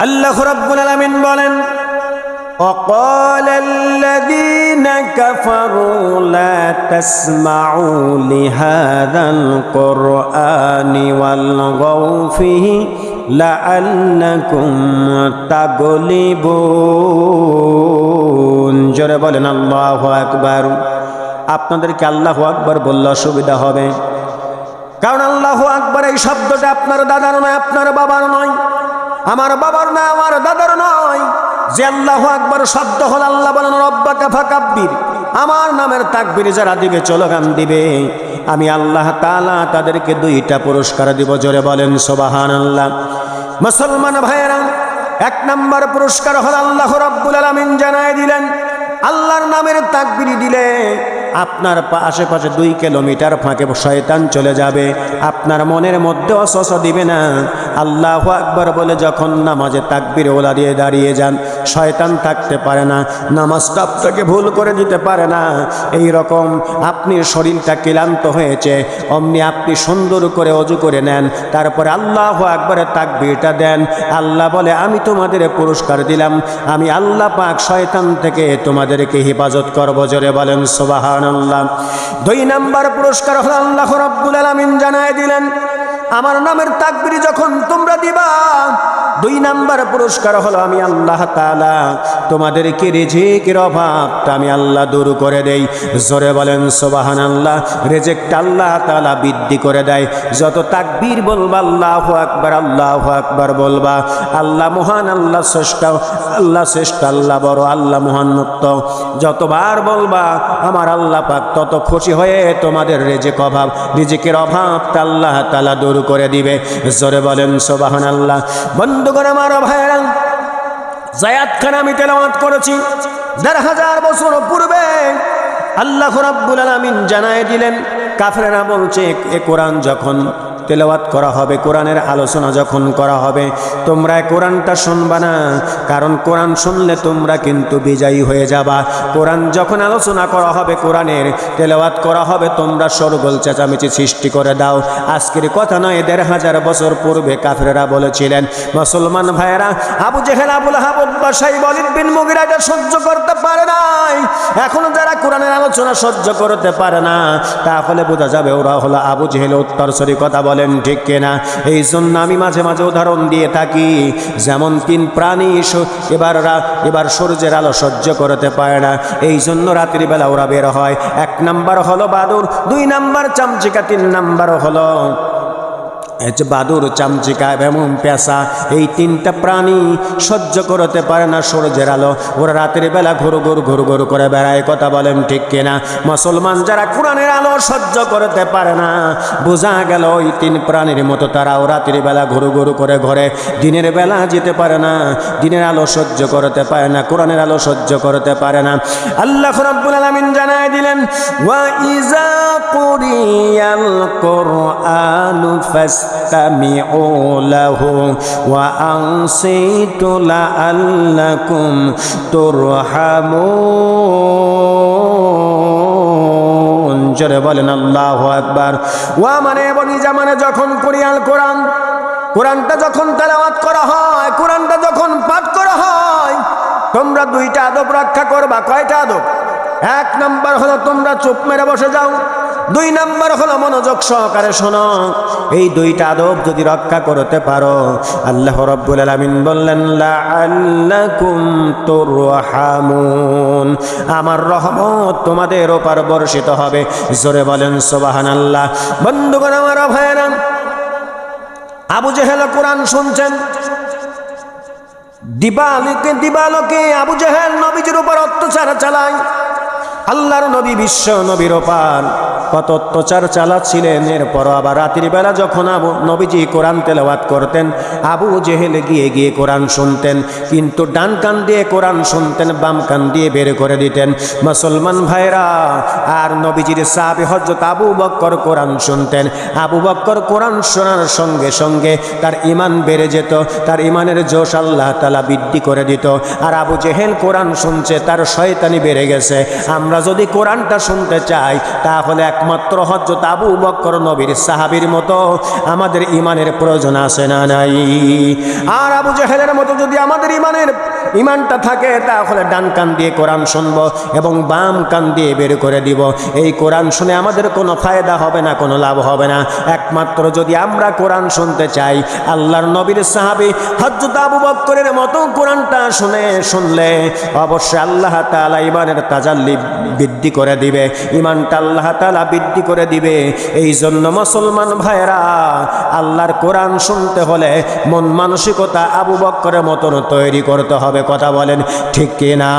আল্লাহ রাব্বুল আলামিন বলেন وقال الذين كفروا لا تسمعوا لهذا القرآن والغوا فيه لعلكم تغلبون জোরে বলেন আল্লাহু আকবার আপনাদেরকে আল্লাহু আকবার বললে অসুবিধা হবে কারণ আল্লাহ আকবার এই শব্দটা আপনার দাদার নয় আপনার বাবার নয় আমার বাবার নয় আমার দাদার নয়। যে আল্লাহ আকবার শব্দ হল, আল্লাহ বলেন রব্বা কাফা কাব্বির আমার নামের তাকবির যারা দিবে, চলগান দিবে। আমি আল্লাহ তালা তাদেরকে দুইটা পুরস্কার দিব, জোরে বলেন সোবাহান আল্লাহ মুসলমান ভাইয়েরা, এক নম্বর পুরস্কার হল, আল্লাহ রব্বুল আলমিন জানায় দিলেন, আল্লাহর নামের তাকবিরি দিলে আপনার আশেপাশে দুই কিলোমিটার ফাঁকে শয়তান চলে যাবে। আপনার মনের মধ্যে অসস দিবে না। আল্লাহ আকবর বলে যখন নামাজে তাকবির ওলা দিয়ে দাঁড়িয়ে যান, শয়তান থাকতে পারে না, নামাজটা আপনাকে ভুল করে দিতে পারে না। এই রকম আপনি শরীরটা ক্লান্ত হয়েছে, অমনি আপনি সুন্দর করে অজু করে নেন, তারপরে আল্লাহ আকবরের তাকবিরটা দেন। আল্লাহ বলে, আমি তোমাদের পুরস্কার দিলাম, আমি আল্লাহ পাক শয়তান থেকে তোমাদেরকে হেফাজত করব। জোরে বলেন সোবাহান আল্লাহ দুই নাম্বার পুরস্কার হল আল্লাহ রব্বুল আলমিন জানায় দিলেন আমার নামের তাকবির যখন তোমরা দিবা দুই নাম্বার পুরস্কার হলো আমি আল্লাহ তাআলা। তোমাদেরকে রেজেকের অভাবটা আমি আল্লাহ দূর করে দেই। জোরে বলেন সোবাহান আল্লাহ রেজেকটা আল্লাহ তাআলা বৃদ্ধি করে দেয়। যত তাকবীর বলবা, আল্লাহ আকবার আল্লাহ আকবার বলবা। আল্লাহ মহান, আল্লাহ শ্রেষ্ঠ আল্লাহ শ্রেষ্ঠ, আল্লাহ বড়, আল্লাহ মহান মুক্ত যতবার বলবা, আমার আল্লাহ পাক তত খুশি হয়ে তোমাদের রেজেক অভাব, রিজিকের অভাবটা আল্লাহ তাআলা দূর করে দিবে। জোরে বলেন সোবাহান আল্লাহ বন্ধুগণ আমার ভাইয়েরা জায়াত খান আমি তেলামাত করেছি। দেড় হাজার বছর পূর্বে আল্লাহ রাব্বুল আলামিন জানায় দিলেন কাফেরা বলছে, এ কোরআন যখন তেলাওয়াত করা হবে, কোরআনের আলোচনা যখন করা হবে তোমরা কোরআনটা শুনবা না। কারণ কোরআন শুনলে তোমরা কিন্তু বিজয়ী হয়ে যাবা। কোরআন যখন আলোচনা করা হবে কোরআনের, তেলাওয়াত করা হবে, তোমরা সরগোল চেঁচামেচি সৃষ্টি করে দাও। আজকের কথা নয়, দেড় হাজার বছর পূর্বে কাফেরা বলেছিলেন, মুসলমান ভাইয়েরা, আবু জেহেল, আবুল হাবুবাসাই বলিন বিন মুগিরা সহ্য করতে পারে নাই। এখন যারা কোরআনের আলোচনা সহ্য করতে পারে না, তাহলে বোঝা যাবে ওরা হলো আবু জেহেল, উত্তরসরি কথা বলেন, ঠিক কিনা? এই জন্য আমি মাঝে মাঝে উদাহরণ দিয়ে থাকি। যেমন তিন প্রাণী এবার এবার সূর্যের আলো সহ্য করতে পারে না। এই জন্য রাত্রিবেলা ওরা বের হয়। এক নাম্বার হলো বাদুর দুই নাম্বার চামচিকা, তিন নাম্বার হলো বাদুর চামচিকা এবং পেশা এই তিনটা প্রাণী সহ্য করতে পারে না সূর্যের আলো। ওরা রাতের বেলা ঘুরু ঘুরু ঘুরু ঘুরু করে বেড়ায়, কথা বলেন ঠিক কিনা? মুসলমান যারা কোরআনের আলো সহ্য করতে পারে না, বোঝা গেল ওই তিন প্রাণীর মতো তারাও রাতের বেলা ঘুরু ঘুরু করে ঘরে। দিনের বেলা যেতে পারে না, দিনের আলো সহ্য করতে পারে না, কোরআনের আলো সহ্য করতে পারে না। আল্লাহ রাব্বুল আলামিন জানায় দিলেন, ওয়া ইজা কুরিয়াল কোরআনু ফাসতামিউ লাহু ওয়া আনসিতু লাআল্লাকুম তুরহামুন জোরে বলেন, আল্লাহু আকবার। ওয়া মানে বনি জামানে যখন কোরিয়াল কোরআন, কোরআনটা যখন তেলাওয়াত করা হয়, কোরআনটা যখন পাঠ করা হয়, তোমরা দুইটা আদব রক্ষা করবা। কয়টা আদব? এক নাম্বার হলো তোমরা চুপ মেরে বসে যাও। দুই নাম্বার হলো মনোযোগ সহকারে শোনো। এই দুইটা আদব যদি রক্ষা করতে পারো, আল্লাহ রব্বুল আলামিন বললেন আমার রহমত তোমাদের ওপর বর্ষিত হবে। জোরে বলেন, সুবহানাল্লাহ। বন্ধুগণ, আমার ভাইয়েরা, আবু জেহেল কোরআন শুনছেন। দিবালোকে দিবালোকে আবু জেহেল নবীজির উপর অত্যাচার চালায়। আল্লাহর নবী বিশ্ব নবীর ওপার। কত অত্যাচার চালাচ্ছিলেন। এরপর আবার রাত্রি বেলা যখন আবু নবীজি কোরআন তেলাওয়াত করতেন, আবু জেহেল গিয়ে গিয়ে কোরআন শুনতেন, কিন্তু ডান কান দিয়ে কোরআন শুনতেন, বাম কান দিয়ে বের করে দিতেন। মুসলমান ভাইরা আর নবীজির সাহাবি হজরত আবু বক্কর কোরআন শুনতেন। আবু বক্কর কোরআন শোনার সঙ্গে সঙ্গে তার ইমান বেড়ে যেত, তার ইমানের জোশ আল্লাহ তালা বৃদ্ধি করে দিত। আর আবু জেহেল কোরআন শুনছে, তার শয়তানি বেড়ে গেছে। আমরা যদি কোরআনটা শুনতে চাই, তাহলে একমাত্র হজরত আবু বক্কর নবীর সাহাবীর মতো আমাদের ইমানের প্রয়োজন আছে না নাই? আর আবু জাহেলের মতো যদি আমাদের ইমানের ইমানটা থাকে, তাহলে ডান কান দিয়ে কোরআন শুনব এবং বাম কান দিয়ে বের করে দিব। এই কোরআন শুনে আমাদের কোনো ফায়দা হবে না, কোনো লাভ হবে না। একমাত্র যদি আমরা কোরআন শুনতে চাই, আল্লাহর নবীর সাহাবি হজরত আবু বক্করের মতো কোরআনটা শুনে, শুনলে অবশ্যই আল্লাহ তাআলা ইমানের তাজাল্লি বৃদ্ধি করে দিবে। ইমানটা আল্লাহ তালা বৃদ্ধি করে দিবে। এই জন্য মুসলমান ভাইরা আল্লাহর কোরআন শুনতে হলে মন মানসিকতা আবু বক্করের মতন তৈরি করতে হবে। কথা বলেন ঠিক কিনা?